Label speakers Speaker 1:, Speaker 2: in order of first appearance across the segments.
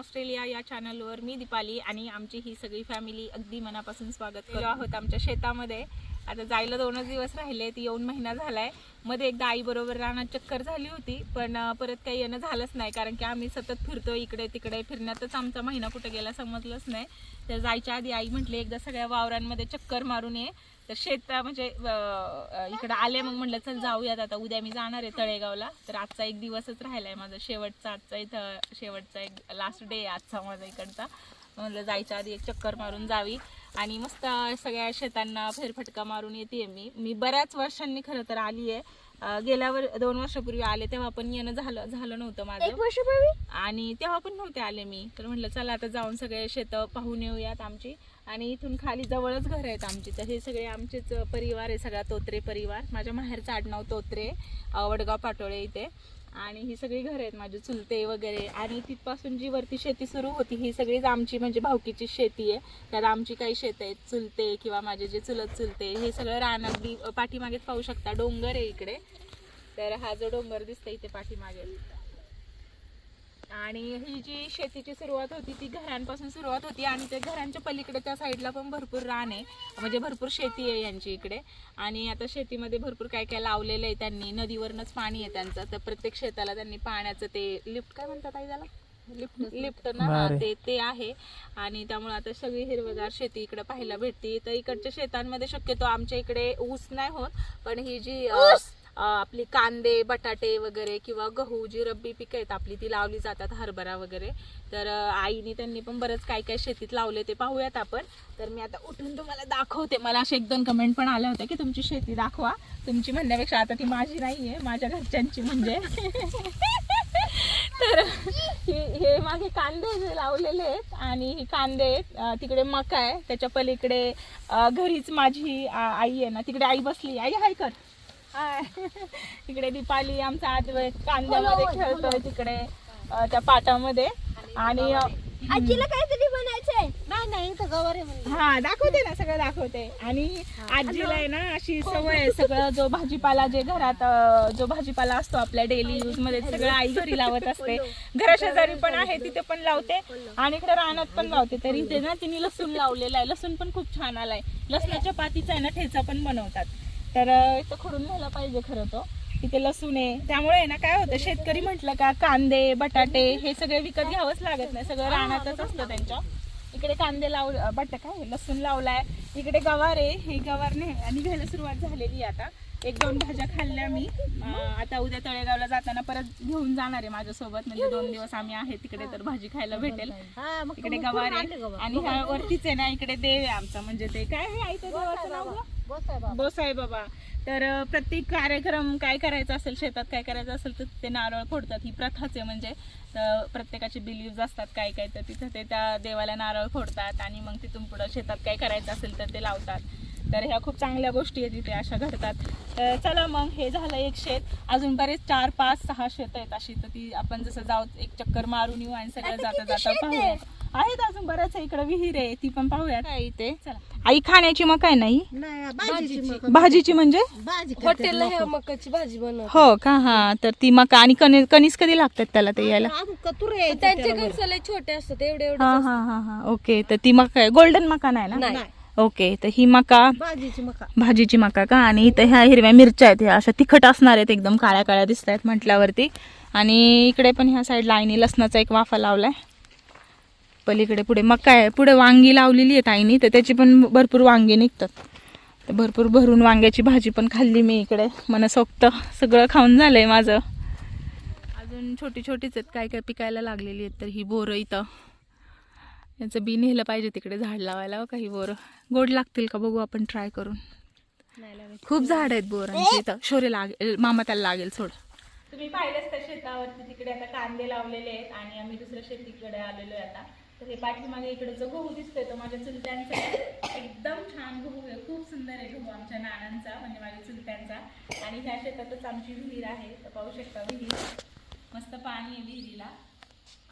Speaker 1: Australia या चॅनलवर मी दीपाली आणि आमची ही सगळी फॅमिली अगदी मनापासून स्वागत केलो आहोत आमच्या शेतामध्ये. आता जायला दोनच दिवस राहिले ती येऊन महिना झालाय. मध्ये एकदा आईबरोबर रानात चक्कर झाली होती पण परत काही येणं झालंच नाही कारण की आम्ही सतत फिरतो इकडे तिकडे. फिरण्यातच आमचा महिना कुठे गेला समजलंच नाही. तर जायच्या आधी आई म्हटली एकदा सगळ्या वावरांमध्ये चक्कर मारून ये. तर शेत म्हणजे इकडं आले मग म्हटलं चल जाऊयात आता उद्या मी जाणार आहे तळेगावला. तर आजचा एक दिवसच राहिलाय माझा शेवटचा आजचा इथं शेवटचा एक लास्ट डे आजचा माझा इकडचा. म्हणलं जायच्या आधी एक चक्कर मारून जावी. आणि मस्त सगळ्या शेतांना फेरफटका मारून येते मी. मी बऱ्याच वर्षांनी खरं तर आली आहे गेल्या वर दोन वर्षापूर्वी आले तेव्हा पण येणं झालं झालं नव्हतं माझं.
Speaker 2: वर्षापूर्वी?
Speaker 1: आणि तेव्हा पण नव्हते आले मी. तर म्हटलं चला आता जाऊन सगळे शेतं पाहून येऊयात आमची. आणि इथून खाली जवळच घर आहेत आमची. तर हे सगळे आमचेच परिवार आहे सगळा तोत्रे परिवार. माझ्या माहेरचं आडनाव तोत्रे वडगाव पाटोळे इथे. आणि ही सगळी घरं आहेत माझे चुलते वगैरे. आणि तिथपासून जी वरती शेती सुरू होती ही सगळीच आमची म्हणजे भावकीची शेती आहे. त्यात आमची काही शेत आहेत चुलते किंवा माझे जे चुलत चुलते हे सगळं रान अगदी पाठीमागेच पाहू शकता डोंगर आहे इकडे. तर हा जो डोंगर दिसतोय इथे पाठीमागे. आणि ही जी शेतीची सुरुवात होती ती घरांपासून सुरुवात होती आणि त्या घरांच्या पलीकडे त्या साईडला पण भरपूर रान आहे. म्हणजे भरपूर शेती आहे यांची इकडे. आणि आता शेतीमध्ये भरपूर काय काय लावलेलं आहे त्यांनी. नदीवरनच पाणी आहे त्यांचं. तर प्रत्येक शेताला त्यांनी पाण्याचं ते लिफ्ट काय म्हणतात आई त्याला? लिफ्ट लिफ्ट ना? हा, ते ते आहे. आणि त्यामुळे आता सगळी हिरवगार शेती इकडे पाहायला भेटते. तर इकडच्या शेतांमध्ये शक्यतो आमच्या इकडे ऊस नाही होत. पण ही जी आपली कांदे बटाटे वगैरे किंवा गहू जी रब्बी पिकं आहेत आपली ती लावली जातात हरभरा वगैरे. तर आईने त्यांनी पण बरंच काय काय शेतीत लावले ते पाहूयात आपण. तर मी आता उठून तुम्हाला दाखवते. मला असे एक दोन कमेंट पण आल्या होत्या की तुमची शेती दाखवा. तुमची म्हणण्यापेक्षा आता ती माझी नाहीये माझ्या घरच्यांची म्हणजे. तर हे हे मागे कांदे जे लावलेले आहेत आणि हे कांदे आहेत. तिकडे मका आहे. त्याच्या पलीकडे घरीच माझी आई आहे ना तिकडे आई बसली. आई हाय कर. हाय. तिकडे दीपाली आमचा आज कांद्यामध्ये खेळतोय तिकडे अं, त्या पाटामध्ये. आणि अं,
Speaker 2: आजीला काहीतरी बनायचंय नाही नाही इथं गवार आहे म्हणलं.
Speaker 1: हा दाखवते ना सगळं दाखवते. आणि आजीला आहे ना अशी सवय आहे सगळं जो भाजीपाला जे घरात अं, जो भाजीपाला असतो आपल्या डेली यूजमध्ये ते सगळं आई घरी लावत असते. घराशेजारी पण आहे तिथे पण लावते. आणि इकडे रानात पण लावते. तर इथे ना तिने लसूण लावलेला आहे. लसूण पण खूप छान आलाय. लसणाच्या पातीचा आहे ना ठेचा पण बनवतात. तर इथं खडून न्यायला पाहिजे खरं तो. तिथे लसूण आहे. त्यामुळे आहे ना काय होतं शेतकरी म्हटलं का कांदे बटाटे हे सगळे विकत घ्यावंच लागत नाही. सगळं रानातच असतं त्यांच्या. इकडे कांदे लाव बट काय लसूण लावलाय. इकडे गवार आहे हे गवार नाही आणि घ्यायला सुरुवात झालेली आहे आता. एक दोन भाज्या खाल्ल्या मी. आता उद्या तळेगावला जाताना परत घेऊन जाणार आहे माझ्यासोबत. म्हणजे दोन दिवस आम्ही आहे तिकडे तर भाजी खायला भेटेल. इकडे गवार आहे. आणि ह्या वरतीच आहे ना इकडे देव आहे आमचा. म्हणजे ते काय आहे आई देवाचं नाव
Speaker 2: बस आहे बाबा.
Speaker 1: तर प्रत्येक कार्यक्रम काय करायचा असेल शेतात काय करायचं असेल तर ते नारळ फोडतात. ही प्रथाच आहे म्हणजे. प्रत्येकाचे बिलीव्ह असतात काय काय. तर तिथं ते त्या देवाला नारळ फोडतात आणि मग तिथून पुढं शेतात काय करायचं असेल तर ते लावतात. तर ह्या खूप चांगल्या गोष्टी आहेत इथे अशा घडतात. तर चला मग हे झालं एक शेत. अजून बरेच चार पाच सहा शेत आहेत अशी. तर ती आपण जसं जाऊ एक चक्कर मारून येऊ आणि सगळं जाता जाता पाहूया. आहेत अजून बरंच आहे. इकडे विहीर आहे. ती पण पाहूयात. आहे इथे चला. आई खाण्याची मग काय नाही?
Speaker 2: नाही भाजीची मका
Speaker 1: भाजीची म्हणजे?
Speaker 2: भाजी हॉटेलला हे मकाची भाजी बनव
Speaker 1: हो का? हा तर ती मका आणि कणी कणीस कधी लागतात त्याला ते यायला?
Speaker 2: कतुरे त्यांचे कंसाले छोटे असतात एवढे एवढे
Speaker 1: हा हा हा हा. ओके तर ती मका गोल्डन मका नाही ना? ओके तर ही मका
Speaker 2: भाजीची मका.
Speaker 1: भाजीची मका का? आणि इथं ह्या हिरव्या मिरच्या आहेत. ह्या अशा तिखट असणार आहेत एकदम काळ्या काळ्या दिसत आहेत म्हटल्यावरती. आणि इकडे पण ह्या साईडला आईने लसणाचा एक वाफा लावलाय. पलीकडे पुढे. मका आहे पुढे वांगी लावलेली आहेत आईनी तर त्याची पण भरपूर वांगी निघतात. तर भरपूर भरून वांग्याची भाजी पण खाल्ली मी इकडे. मनसोक्त सगळं खाऊन झालंय माझं. अजून छोटी छोटीच आहेत. काय काय पिकायला लागलेली आहेत तर ही बोरं इथं. याचं बी नेलं पाहिजे तिकडे झाड लावायला हो काही बोरं. गोड लागतील का बघू आपण ट्राय करून. खूप झाड आहेत बोरांचे इथं. शोरे लागेल मामा त्याला लागेल सोड. तुम्ही पाहिलंच त्या शेतावरती तिकडे आता कांदे लावलेले आहेत आणि आम्ही दुसऱ्या शेतीकडे आलेलो आहे आता. तर हे पाठीमागे इकडे जो गहू दिसतोय. तो माझ्या चुलत्यांचा एकदम छान गहू आहे. खूप सुंदर आहे गहू आमच्या नानांचा म्हणजे माझ्या चुलत्यांचा. आणि ह्या शेतातच आमची विहीर आहे. तर पाहू शकता विहीर. मस्त पाणी आहे विहिरीला.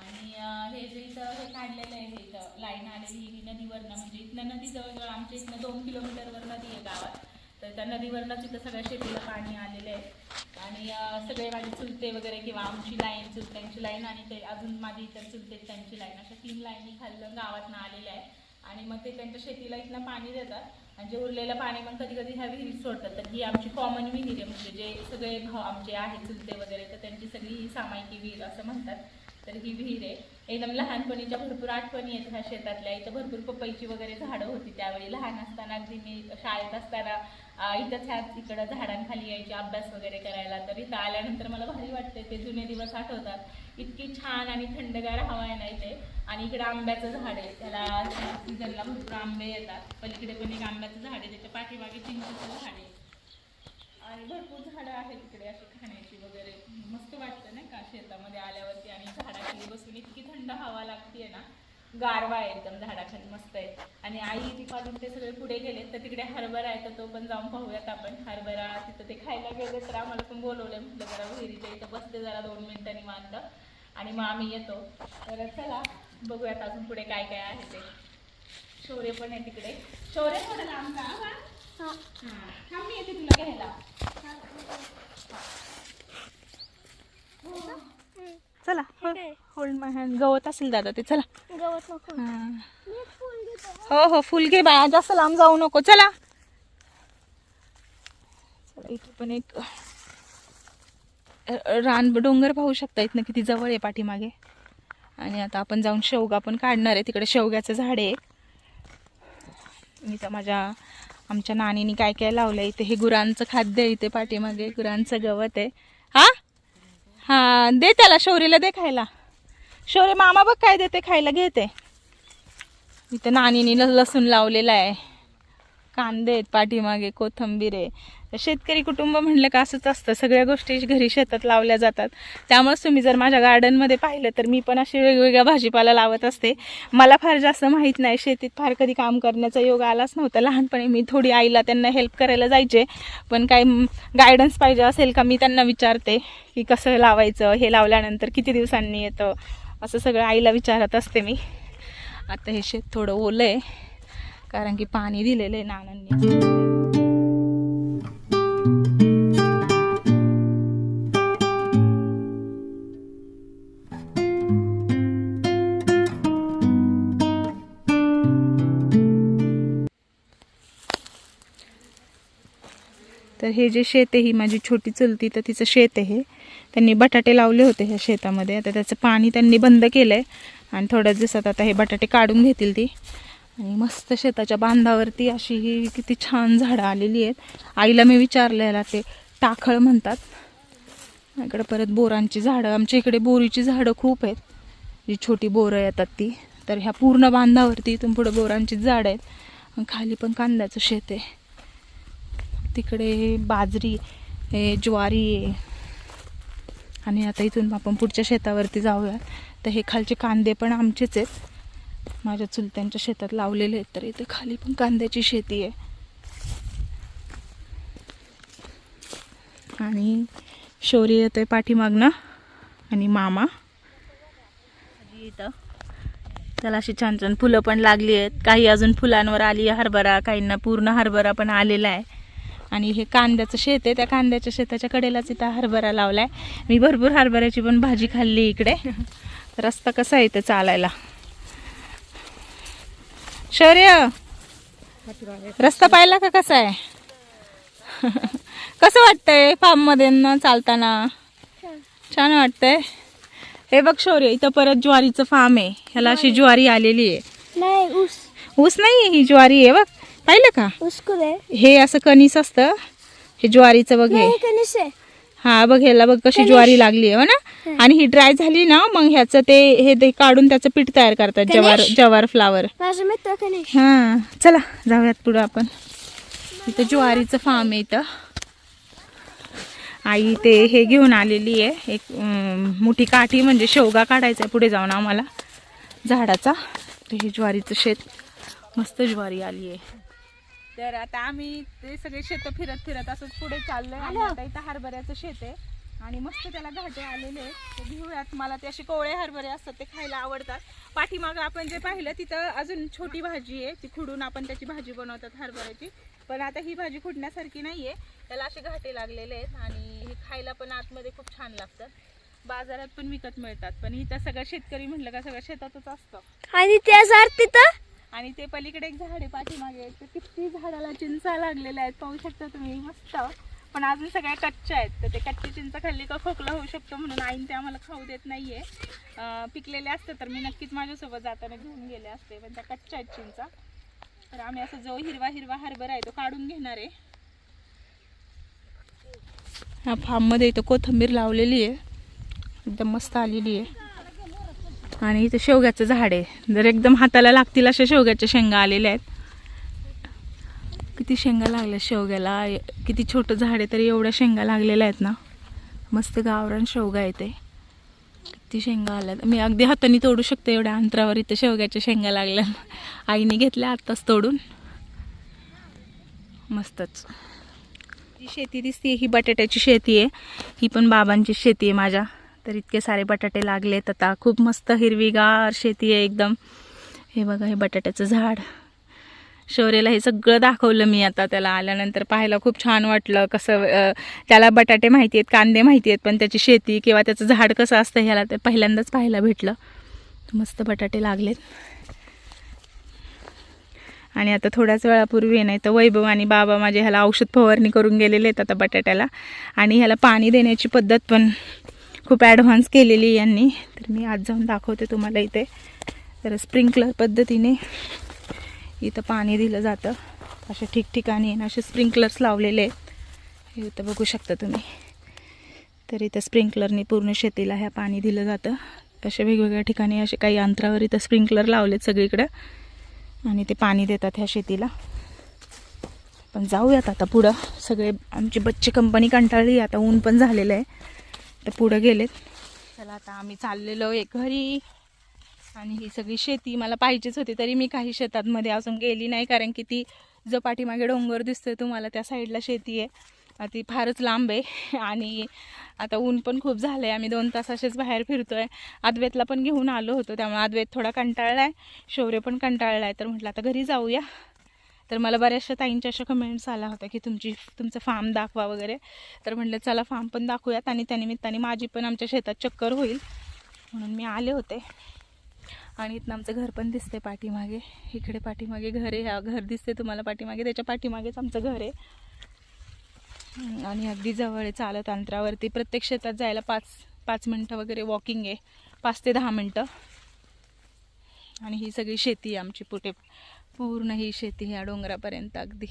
Speaker 1: आणि हे जे इथं हे काढलेलं आहे हे इथं लाईन आलेली ही नदीवरनं. म्हणजे इथनं नदी जवळजवळ आमच्या इथनं दोन किलोमीटरवर नदी आहे गावात. तर त्या नदीवरनंच इथं सगळ्या शेतीला पाणी आलेलं आहे. आणि सगळे माझे चुलते वगैरे किंवा आमची लाईन चुलत्यांची लाईन आणि ते अजून माझी इतर चुलते त्यांची लाईन. अशा तीन लाईनी खाल्लं गावातनं आलेल्या आहे आणि मग ते त्यांच्या शेतीला इथनं पाणी देतात. आणि जे उरलेलं पाणी मग कधी कधी ह्या विहिरीत सोडतात. तर ही आमची कॉमन विहीर आहे. म्हणजे जे सगळे भाव आमचे आहेत चुलते वगैरे तर त्यांची सगळी ही सामायिकी विहीर असं म्हणतात. तर ही विहीर आहे. एकदम लहानपणीच्या भरपूर आठवणी आहेत ह्या शेतातल्या. इथं भरपूर पपईची वगैरे झाडं होती त्यावेळी. लहान असताना अगदी मी शाळेत असताना इथंच ह्या इकडं झाडांखाली यायची अभ्यास वगैरे करायला. तर इथं आल्यानंतर मला भारी वाटते ते जुने दिवस आठवतात. इतकी छान आणि थंडगार हवा आहे ना इथे. आणि इकडे आंब्याचं झाड आहे. त्याला सीझनला भरपूर आंबे येतात. पलीकडे पण एक आंब्याचं झाड आहे त्याच्या पाठीमागे चिंचेचं झाड आहे. आणि भरपूर झाडं आहेत तिकडे अशी खाण्याची वगैरे. मस्त वाटतं नाही का? शेतामध्ये आल्यावरती आणि झाडाखाली बसून इतकी थंड हवा लागते ना. गारवा आहे एकदम झाडाखाली मस्त आहे. आणि आई तिकडून ते सगळे पुढे गेले तर तिकडे हरभरा आहे तर तो पण जाऊन पाहूयात आपण. हरभरा तिथं ते खायला गेले तर आम्हाला पण बोलवलंय म्हटलं जरा विहिरीच्या इथं बसते जरा दोन मिनिटांनी मानतं आणि मग आम्ही येतो. तर चला बघूयात अजून पुढे काय काय आहे ते. शौर्य पण आहे तिकडे. शौर्य थोडं लांब का हा?
Speaker 2: हा.
Speaker 1: हा. मी येते तुला घ्यायला. चला. होल्ड माय हँड गवत असेल दादा ते चला.
Speaker 2: गवत नको.
Speaker 1: हा.
Speaker 2: मी
Speaker 1: हो फुल घे बाया जास्त लांब जाऊ नको. चला. चला इथे पण एक रान डोंगर पाहू शकता इथनं किती जवळ आहे पाठीमागे. आणि आता आपण जाऊन शेवगा पण काढणार आहे. तिकडे शेवग्याचं झाड आहे. इथं माझ्या आमच्या नानीने काय काय लावलं इथे हे गुरांचं खाद्य आहे इथे पाठीमागे. गुरांचं गवत आहे. हा? हा दे त्याला शौरीला दे खायला. शौर्य मामा बघ काय देते खायला घेते. इथं नानीने ल- लसूण लावलेला आहे. कांदे आहेत पाठीमागे कोथंबीर आहे. शेतकरी कुटुंब म्हणलं का असंच असतं. सगळ्या गोष्टी घरी शेतात लावल्या जातात. त्यामुळेच तुम्ही जर माझ्या गार्डनमध्ये पाहिलं तर मी पण असे वेगवेगळ्या भाजीपाला लावत असते. मला फार जास्त माहीत नाही शेतीत फार कधी काम करण्याचा योग आलाच नव्हता. लहानपणी मी थोडी आईला त्यांना हेल्प करायला जायचे. पण काय गायडन्स पाहिजे असेल का मी त्यांना विचारते की कसं लावायचं हे लावल्यानंतर किती दिवसांनी येतं? असं सगळं आईला विचारत असते मी. आता हे शेत थोडं ओलं आहे. कारण की पाणी दिलेलं आहे नानांनी. तर हे जे शेत आहे ही माझी छोटी चुलती तर तिचं शेत आहे. हे. त्यांनी बटाटे लावले होते ह्या शेतामध्ये. आता त्याचं पाणी त्यांनी बंद केलं आहे आणि थोड्याच दिवसात आता हे बटाटे काढून घेतील ती. आणि मस्त शेताच्या बांधावरती अशी ही किती छान झाडं आलेली आहेत. आईला मी विचारलेला याला ते टाखळ म्हणतात. इकडे परत बोरांची झाडं आमच्या इकडे बोरीची झाडं खूप आहेत. जी छोटी बोरं येतात ती. तर ह्या पूर्ण बांधावरती इथून पुढं बोरांची झाडं आहेत. खाली पण कांद्याचं शेत आहे. तिकडे बाजरी आहे ज्वारी आहे. आणि आता इथून आपण पुढच्या शेतावरती जाऊया. तर हे खालचे कांदे पण आमचेच आहेत. माझ्या चुलत्यांच्या शेतात लावलेले आहेत तर इथे खाली पण कांद्याची शेती आहे. आणि शौर्य येतोय पाठीमागनं आणि मामा. इथं. त्याला अशी छान छान फुलं पण लागली आहेत. काही अजून फुलांवर आली आहे हरभरा काहींना पूर्ण हरभरा पण आलेला आहे. आणि हे कांद्याचं शेत आहे. त्या कांद्याच्या शेताच्या कडेलाच इथं हरभरा लावलाय. मी भरपूर हरभऱ्याची पण भाजी खाल्ली इकडे. रस्ता कसा आहे इथं चालायला? शौर्य. रस्ता पाहिला का कसा आहे? कसं वाटतंय फार्ममध्ये न चालताना? छान वाटतंय. हे बघ शौर्य इथं परत ज्वारीचं फार्म आहे. ह्याला अशी ज्वारी आलेली आहे.
Speaker 2: नाही ऊस.
Speaker 1: ऊस नाही ही ज्वारी आहे बघ. पाहिलं का? हे असं कणीस असतं. हे ज्वारीचं बघ हे.
Speaker 2: नाही कणीस आहे.
Speaker 1: हा बघ ह्याला बघ कशी ज्वारी लागली आहे हो ना? आणि ही ड्राय झाली ना मग ह्याचं ते हे ते काढून त्याचं पीठ तयार करतात जवार? जवार फ्लावर हा चला जाऊयात पुढं आपण. इथं ज्वारीचं फार्म आहे इथं. आई ते हे घेऊन आलेली आहे एक मोठी काठी म्हणजे शेवगा काढायचा आहे पुढे जाऊन आम्हाला झाडाचा. हे ज्वारीचं शेत मस्त ज्वारी आली आहे. तर आता आम्ही ते सगळे शेत फिरत फिरत असंच पुढे चाललोय आणि आता इथं हरभऱ्याचं शेत आहे. आणि मस्त त्याला घाटे आलेले आहेत. ते घेऊयात मला ते असे कोवळे हरभरे असतात ते खायला आवडतात. पाठीमागं आपण जे पाहिलं तिथं अजून छोटी भाजी आहे. ती खुडून आपण त्याची भाजी बनवतात हरभऱ्याची. पण आता ही भाजी फुटण्यासारखी नाहीये. त्याला असे घाटे लागलेले आहेत आणि हे खायला पण आतमध्ये खूप छान लागतात. बाजारात पण विकत मिळतात. पण इथं सगळं शेतकरी म्हटलं का सगळं शेतातच असतं.
Speaker 2: आणि त्यासाठी तिथं
Speaker 1: आणि ते पलीकडे एक झाड आहे पाठीमागे. तर किती झाडाला चिंचा लागलेल्या आहेत. पाहू शकता तुम्ही मस्त. पण अजून सगळ्या कच्च्या आहेत. तर ते कच्ची चिंच खाल्ली का खोकला होऊ शकतो म्हणून आईन ते आम्हाला खाऊ देत नाही आहे पिकलेले असते तर मी नक्कीच माझ्यासोबत जाताना घेऊन गेले असते पण त्या कच्च्या आहेत चिंचा. तर आम्ही असं जो हिरवा हिरवा हरभरा आहे तो काढून घेणार आहे. ह्या फार्ममध्ये इथं कोथिंबीर लावलेली आहे. एकदम मस्त आलेली आहे. आणि इथं शेवग्याचं झाड आहे. जर एकदम हाताला लागतील अशा शेवग्याच्या शेंगा आलेल्या आहेत. किती शेंगा लागल्या शेवग्याला? किती छोटं झाड आहे तरी एवढ्या शेंगा लागलेल्या आहेत ना. मस्त गावरान शेवगा येते किती शेंगा आल्यात. मी अगदी हाताने तोडू शकते एवढ्या अंतरावर इथं शेवग्याच्या शेंगा लागल्या. आईने घेतल्या आत्ताच तोडून. मस्तच. जी शेती दिसते ही बटाट्याची शेती आहे. ही पण बाबांची शेती आहे माझ्या. तर इतके सारे बटाटे लागलेत. आता खूप मस्त हिरवीगार शेती आहे एकदम. हे बघा हे बटाट्याचं झाड. शौर्यला हे सगळं दाखवलं मी आता त्याला आल्यानंतर. पाहायला खूप छान वाटलं कसं त्याला बटाटे माहिती आहेत कांदे माहिती आहेत पण त्याची शेती किंवा त्याचं झाड कसं असतं ह्याला ते पहिल्यांदाच पाहायला भेटलं. मस्त बटाटे लागलेत. आणि आता थोड्याच वेळापूर्वी नाही तर वैभव आणि बाबा माझे ह्याला औषध फवारणी करून गेलेले आहेत आता बटाट्याला. आणि ह्याला पाणी देण्याची पद्धत पण खूप ॲडव्हान्स केलेली आहे यांनी. तर मी आज जाऊन दाखवते तुम्हाला इथे. तर स्प्रिंकलर पद्धतीने इथं पाणी दिलं जातं. अशा ठिकठिकाणी आहे ना असे स्प्रिंकलर्स लावलेले आहेत. इथं बघू शकता तुम्ही. तर इथं स्प्रिंकलरने पूर्ण शेतीला ह्या पाणी दिलं जातं. अशा वेगवेगळ्या ठिकाणी असे काही अंतरावर इथं स्प्रिंकलर लावलेत सगळीकडं. आणि ते पाणी देतात ह्या शेतीला. पण जाऊयात आता पुढं. सगळे आमची बच्चे कंपनी कंटाळली आता ऊन पण झालेलं आहे. तर पुढं गेलेत. चला आता आम्ही चाललेलो आहे घरी. आणि ही सगळी शेती मला पाहिजेच होती तरी मी काही शेतांमध्ये अजून गेली नाही कारण की ती जो पाठीमागे डोंगर दिसतोय तुम्हाला त्या साईडला शेती आहे. ती फारच लांब आहे. आणि आता ऊन पण खूप झालं आहे आम्ही दोन तास असेच बाहेर फिरतोय. अद्वैतला पण घेऊन आलो होतो त्यामुळे अद्वैत थोडा कंटाळला आहे शौर्य पण कंटाळला आहे तर म्हटलं आता घरी जाऊया. तर मला बऱ्याचशा ताईंच्या अशा कमेंट्स आल्या होत्या की तुमची तुमचं फार्म दाखवा वगैरे. तर म्हटलं चला फार्म पण दाखवूयात आणि त्यानिमित्ताने माझी पण आमच्या शेतात चक्कर होईल. म्हणून मी आले होते. आणि इथनं आमचं घर पण दिसते पाठीमागे. इकडे पाठीमागे घर आहे. हा घर दिसते तुम्हाला पाठीमागे. त्याच्या पाठीमागेच आमचं घर आहे. आणि अगदी जवळ आहे चालत अंतरावरती. प्रत्येक शेतात जायला पाच पाच मिनटं वगैरे वॉकिंग आहे. पाच ते दहा मिनटं. आणि ही सगळी शेती आहे आमची पुढे. पूर्ण ही शेती ह्या डोंगरापर्यंत अगदी.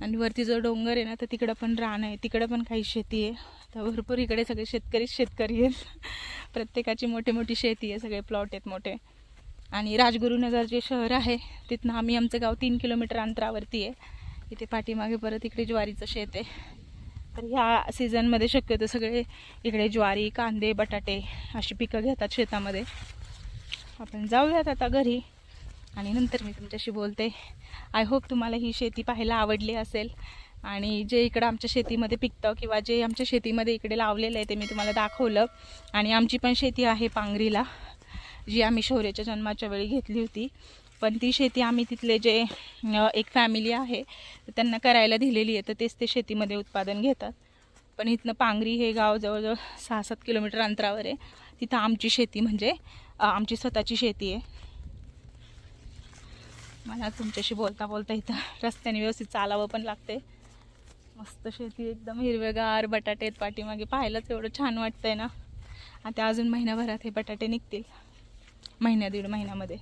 Speaker 1: आणि वरती जो डोंगर आहे ना तर तिकडं पण रान आहे तिकडं पण काही शेती आहे. तर भरपूर इकडे सगळे शेतकरीच शेतकरी आहेत. प्रत्येकाची मोठी मोठी शेती आहे सगळे प्लॉट आहेत मोठे. आणि राजगुरुनगर जे शहर आहे तिथनं आम्ही आमचं गाव तीन किलोमीटर अंतरावरती आहे. इथे पाठीमागे परत इकडे ज्वारीचं शेत आहे. तर ह्या सीझनमध्ये शक्यतो सगळे इकडे ज्वारी कांदे बटाटे अशी पिकं घेतात शेतामध्ये. आपण जाऊयात आता घरी. आणि नंतर मी तुमच्याशी बोलते. आय होप तुम्हाला ही शेती पाहायला आवडली असेल. आणि जे इकडं आमच्या शेतीमध्ये पिकतं किंवा जे आमच्या शेतीमध्ये इकडे लावलेलं आहे ते मी तुम्हाला दाखवलं. आणि आमची पण शेती आहे पांगरीला जी आम्ही शौर्याच्या जन्माच्या वेळी घेतली होती. पण ती शेती आम्ही तिथले जे एक फॅमिली आहे त्यांना करायला दिलेली आहे तर तेच ते शेतीमध्ये उत्पादन घेतात. पण इथनं पांगरी हे गाव जवळजवळ सहा सात किलोमीटर अंतरावर आहे. तिथं आमची शेती म्हणजे आमची स्वतःची शेती आहे. मला तुमच्याशी बोलता बोलता इथं रस्त्याने व्यवस्थित चालावं पण लागते मस्त शेती एकदम हिरवेगार बटाटे आहेत पाठीमागे. पाहायलाच एवढं छान वाटतंय ना. आता अजून महिन्याभरात हे बटाटे निघतील. महिन्या दीड महिन्यामध्ये.